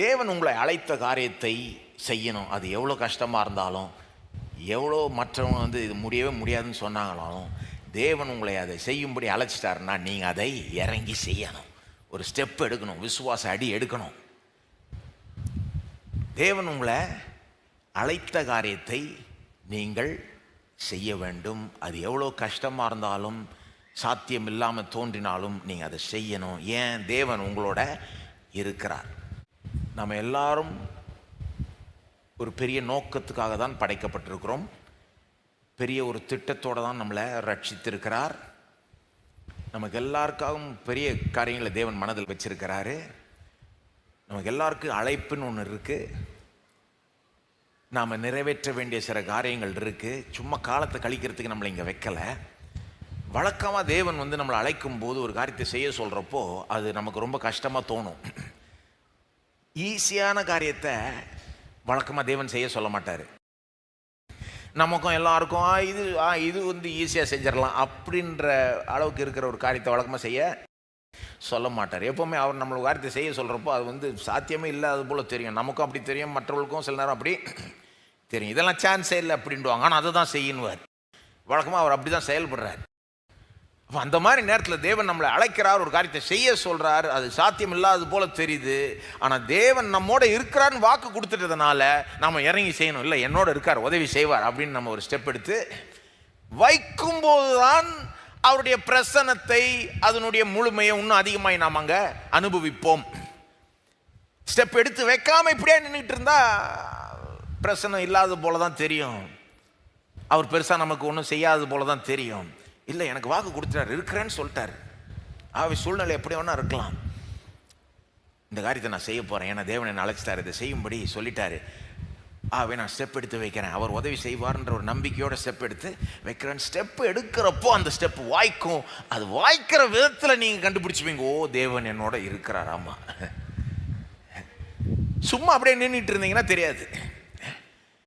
தேவன் உங்களை அழைத்த காரியத்தை செய்யணும். அது எவ்வளோ கஷ்டமாக இருந்தாலும் எவ்வளோ மற்றவங்க வந்து இது முடியவே முடியாதுன்னு சொன்னாங்களாலும் தேவன் உங்களை அதை செய்யும்படி அழைச்சிட்டாருன்னா நீங்கள் அதை இறங்கி செய்யணும். ஒரு ஸ்டெப் எடுக்கணும். விசுவாச அடி எடுக்கணும். தேவன் உங்களை அழைத்த காரியத்தை நீங்கள் செய்ய வேண்டும். அது எவ்வளோ கஷ்டமாக இருந்தாலும் சாத்தியம் இல்லாமல் தோன்றினாலும் நீங்கள் அதை செய்யணும். ஏன்? தேவன் உங்களோட இருக்கிறார். நம்ம எல்லாரும் ஒரு பெரிய நோக்கத்துக்காக தான் படைக்கப்பட்டிருக்கிறோம். பெரிய ஒரு திட்டத்தோடு தான் நம்மளை ரட்சித்திருக்கிறார். நமக்கு எல்லாருக்காகவும் பெரிய காரியங்களை தேவன் மனதில் வச்சிருக்கிறாரு. நமக்கு எல்லாருக்கும் அழைப்புன்னு ஒன்று இருக்குது நாம் நிறைவேற்ற வேண்டிய சில காரியங்கள் இருக்குது சும்மா காலத்தை கழிக்கிறதுக்கு நம்மளை இங்கே வைக்கலை. வழக்கமாக தேவன் வந்து நம்மளை அழைக்கும் போது ஒரு காரியத்தை செய்ய சொல்கிறப்போ அது நமக்கு ரொம்ப கஷ்டமாக தோணும். ஈஸியான காரியத்தை வழக்கமாக தேவன் செய்ய சொல்ல மாட்டார். நமக்கும் எல்லாருக்கும் ஆ இது ஆ இது வந்து ஈஸியாக செஞ்சிடலாம் அப்படின்ற அளவுக்கு இருக்கிற ஒரு காரியத்தை வழக்கமாக செய்ய சொல்ல மாட்டார். எப்போவுமே அவர் நம்மளை காரியத்தை செய்ய சொல்கிறப்போ அது வந்து சாத்தியமே இல்லாத போல் தெரியும். நமக்கும் அப்படி தெரியும் மற்றவர்களுக்கும் சில நேரம் அப்படி தெரியும். இதெல்லாம் சான்ஸே இல்லை அப்படின்டுவாங்க ஆனால் அதை தான் செய்யணுவார் வழக்கமாக அவர் அப்படி தான் செயல்படுறார். அப்போ அந்த மாதிரி நேரத்தில் தேவன் நம்மளை அழைக்கிறார் ஒரு காரியத்தை செய்ய சொல்கிறார் அது சாத்தியம் இல்லாதது போல தெரியுது. ஆனால் தேவன் நம்மோட இருக்கிறான்னு வாக்கு கொடுத்துட்டதுனால நம்ம இறங்கி செய்யணும். இல்லை என்னோட இருக்கார் உதவி செய்வார் அப்படின்னு நம்ம ஒரு ஸ்டெப் எடுத்து வைக்கும்போது தான் அவருடைய பிரசனத்தை அதனுடைய முழுமையை இன்னும் அதிகமாக நாம் அங்கே அனுபவிப்போம். ஸ்டெப் எடுத்து வைக்காமல் இப்படியே நின்றுட்டு இருந்தால் பிரசனம் இல்லாத போல தான் தெரியும். அவர் பெருசாக நமக்கு ஒன்றும் செய்யாதது போல தான் தெரியும். இல்லை எனக்கு வாக்கு கொடுத்துட்டார் இருக்கிறேன்னு சொல்லிட்டார். ஆவி சூழ்நிலை எப்படி வேணா இருக்கலாம். இந்த காரியத்தை நான் செய்ய போகிறேன் ஏன்னா தேவன் என்னை அழைச்சிட்டார். இதை செய்யும்படி சொல்லிட்டாரு. ஆகவே நான் ஸ்டெப் எடுத்து வைக்கிறேன். அவர் உதவி செய்வார்ன்ற ஒரு நம்பிக்கையோட ஸ்டெப் எடுத்து வைக்கிறேன். ஸ்டெப் எடுக்கிறப்போ அந்த ஸ்டெப் வாய்க்கும். அது வாய்க்கிற விதத்தில் நீங்கள் கண்டுபிடிச்சுப்பீங்க. ஓ தேவன் என்னோட இருக்கிறார். ஆமாம் சும்மா அப்படியே நின்றுட்டு இருந்தீங்கன்னா தெரியாது.